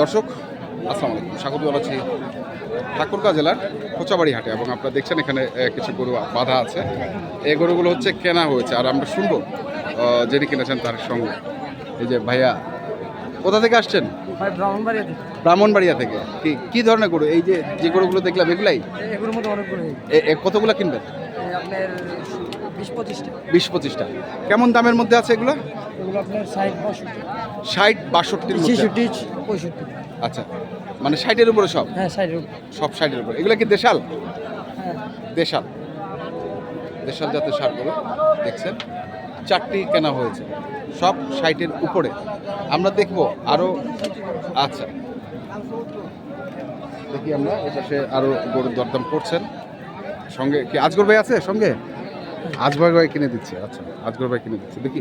দর্শক আসসালামু আলাইকুম। স্বাগত জানাচ্ছি ঠাকুরগাঁ জেলার কোচাবাড়ি হাটে এবং আপনারা দেখছেন এখানে কিছু গরু বাঁধা আছে। এই গরুগুলো হচ্ছে কেনা হয়েছে আর আমরা শুনব যিনি কিনেছেন তার সঙ্গে। এই যে ভাইয়া কোথা থেকে আসছেন? ব্রাহ্মণবাড়িয়া থেকে। কি কি ধরনের গরু? এই যে যে গরুগুলো দেখলাম এগুলাই? কতগুলো কিনবেন? আপনার বিশ পঁচিশটা। বিশ পঁচিশটা। কেমন দামের মধ্যে আছে এগুলো? এগুলো আপনার ষাট বাষট্টি। ষাট ছেষট্টি পঁয়ষট্টি। আচ্ছা। মানে ষাটের উপরে সব? হ্যাঁ ষাটের উপর। সব ষাটের উপরে। এগুলো কি দেশাল? হ্যাঁ। দেশাল। দেশাল জাতের সারগুলো দেখছেন? চারটি কেনা হয়েছে। সব ষাটের উপরে। আমরা দেখব আরও আচ্ছা। দেখি আমরা এটা সে আরও গরুর দরদাম করছেন। সঙ্গে কি আজগর ভাই আছে সঙ্গে? আজগর ভাই কিনে দিচ্ছে আচ্ছা আজগর ভাই কিনে দিচ্ছে, দেখি।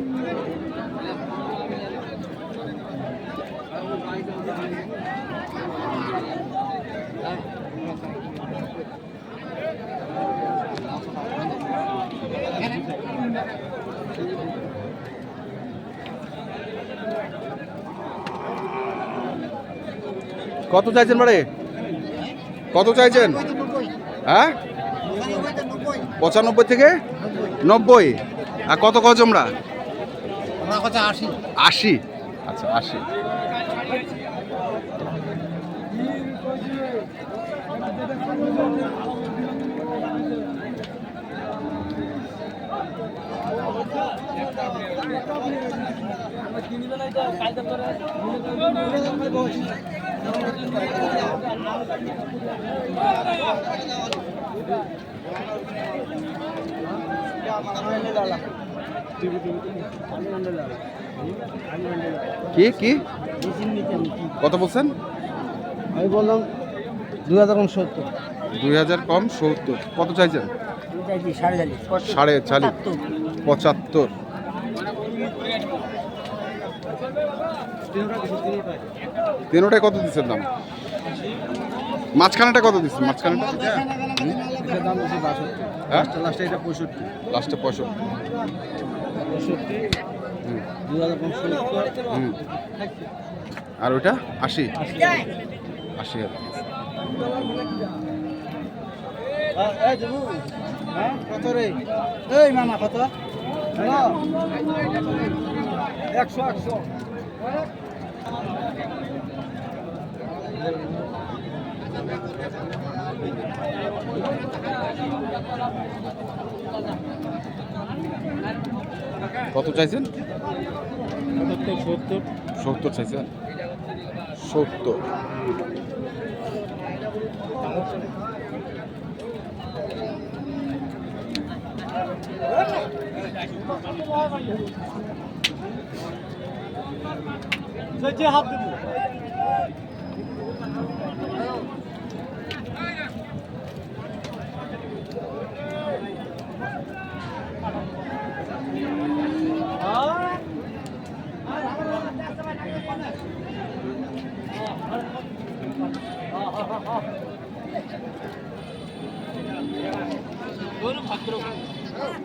কত চাইছেন বাড়ে কত চাইছেন? হ্যাঁ? পঁচানব্বই থেকে নব্বই। আর কত আমার? আশি। আশি। আচ্ছা আশি। কি কি? কত বলছেন? আমি বললাম দু হাজার কম সত্তর। দুই হাজার কম সত্তর। কত চাইছেন? সাড়ে চালিশ পঁচাত্তর। তিনোটায় কত দিচ্ছেন দাম? মাঝখানেটা কত দিচ্ছেন? মাঝখানেটা দাম হচ্ছে বাষট্টি। হ্যাঁ? লাস্টে এটা পঁয়ষট্টি। লাস্টে পঁয়ষট্টি। পঁয়ষট্টি? দু হাজার হুম। আর ওইটা? আশি। আশি। হাজার। কত রে? এই মামা কত? একশো একশো। কত চাইছেন? সত্তর সত্তর। চাইছেন? সত্তর। হাত দেবো।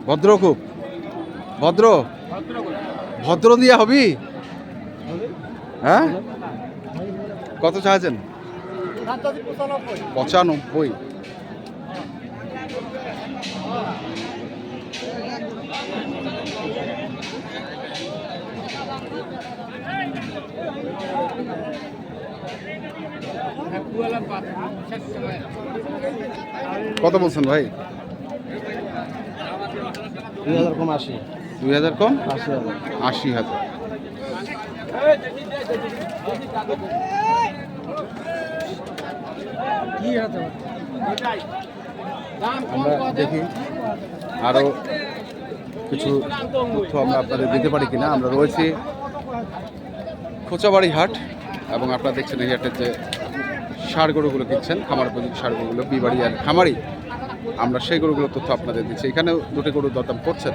ভদ্র খুব ভদ্র? ভদ্র দিয়া হবি? হ্যাঁ? কত চাইছেন? পঁচানব্বই। কত বলছেন ভাই? দুই হাজার কম আশি। দুই হাজার কম? আশি হাজার। আশি হাজার। আমরা দেখি আরও কিছু তথ্য আমরা আপনাদের দিতে পারি কিনা। আমরা রয়েছি খোঁচাবাড়ি হাট এবং আপনারা দেখছেন এই হাটের যে সার গরুগুলো কিনছেন খামার উপযোগী সার গরুগুলো বিবাড়ি আর খামারি। আমরা সেই গরুগুলোর তথ্য আপনাদের দিচ্ছি। এখানেও দুটি গরুর দরদাম করছেন।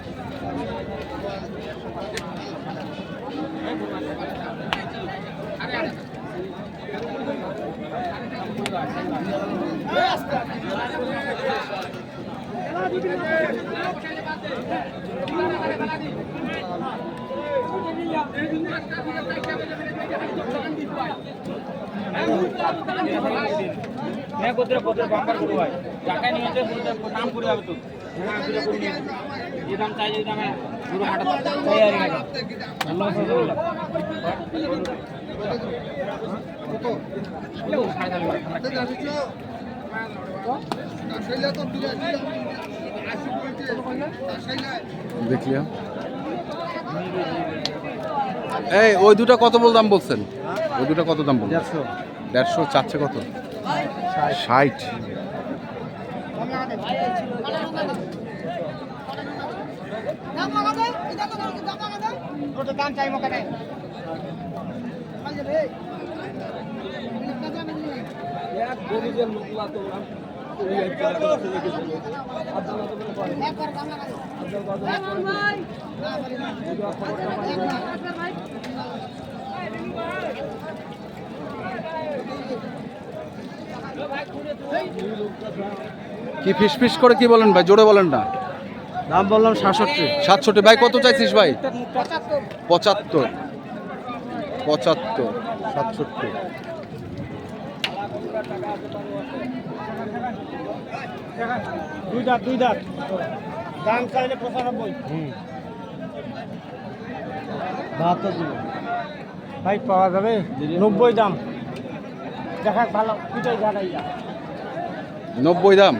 হ্যাঁ কোথায় কোথায় বাম্পার করব ভাই। টাকায় নিয়ে যেতে বলতে নাম করে হবে তো। হ্যাঁ ফিরে করে নিয়ে যাবে। যে দাম চাই যে দামে পুরো হাঁটা চাই আর কি আল্লাহ সাল্লাল্লাহ দেখলি এই ওই দুটো কত বল দাম বলছেন? ওই দুটো কত দাম বলছেন? দেড়শো। দেড়শো চাচ্ছে কত? ষাট। মোকানে কি ফিস ফিস করে কি বলেন ভাই? জোরে বলেন না। দাম বললাম সাতষট্টি। সাতষট্টি। ভাই কত চাইছিস ভাই? পঁচাত্তর। পঁচাত্তর। সাতষট্টি। দুই দাঁত দুই দাঁত দাম চাইলে পঁচানব্বই বাহাত্তর ভাই পাওয়া যাবে নব্বই দাম দেখা ভালো দুটাই জানাই নব্বই দাম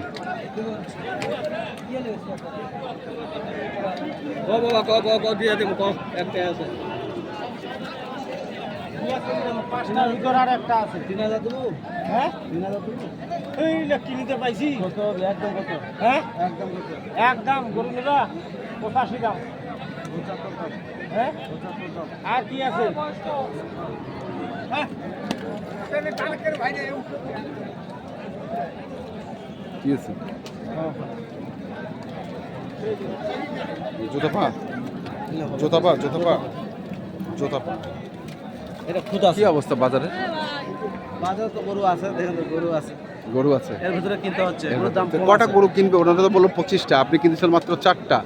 ক বাবা ক ক ক দিয়ে দেবো ক একটা আছে পাঁচটার ভিতর আর একটা আছে। তিন হাজার দেবো হ্যাঁ? তিন হাজার দেবো এই কিনতে পাইছি? কত একদম কত হ্যাঁ? একদম কত একদম গরু নেবা, পঁচাশি দাম। হ্যাঁ? আর কি আছে? কি আছে? জুতা পা। এটা খুদ কি অবস্থা বাজারে? বাজারে তো গরু আছে দেখেন তো গরু আছে। গরু আছে। এর ভিতরে কিনতে হচ্ছে গরুর দাম কটা গরু কিনবে? ওনারা তো বলল পঁচিশটা আপনি কিনতেছেন মাত্র চারটা।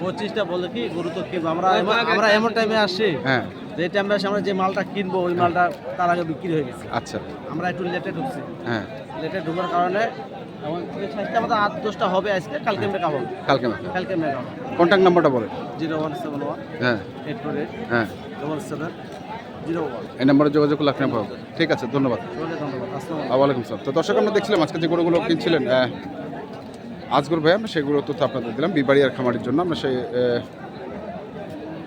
পঁচিশটা বলে কি গরু তো কিনবো। আমরা এমন- আমরা এমন টাইমে আসছি হ্যাঁ। যে টাইমে আসে আমরা যে মালটা কিনবো ওই মালটা তার আগে বিক্রি হয়ে গেছে। আচ্ছা। আমরা একটু লেটে ঢুকছি। হ্যাঁ। লেটে ঢুকার কারণে আমাদের আট দশটা হবে আজকে কালকে মেকা হবে কালকে কালকে মেকা কন্ট্যাক্ট নাম্বারটা বলেন। জিরো ওয়ান সেভেন ওয়ান হ্যাঁ। এইট ফোর এইট হ্যাঁ। ডবল সেভেন এই নাম্বারে যোগাযোগ করলে আপনি পাবেন। ঠিক আছে, ধন্যবাদ। ওয়ালাইকুম সালাম তো দর্শক, আমরা দেখছিলাম আজকে যে গরুগুলো কিনছিলেন আজগর ভাই, আমরা সেগুলো তথ্য আপনাদের দিলাম। বিবাড়িয়ার খামারের জন্য আমরা সেই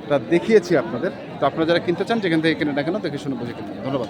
তা দেখিয়েছি আপনাদের। তো আপনারা যারা কিনতে চান, যেখান থেকে কিনে না কেন, দেখে শুনে বুঝে কিনবেন। ধন্যবাদ।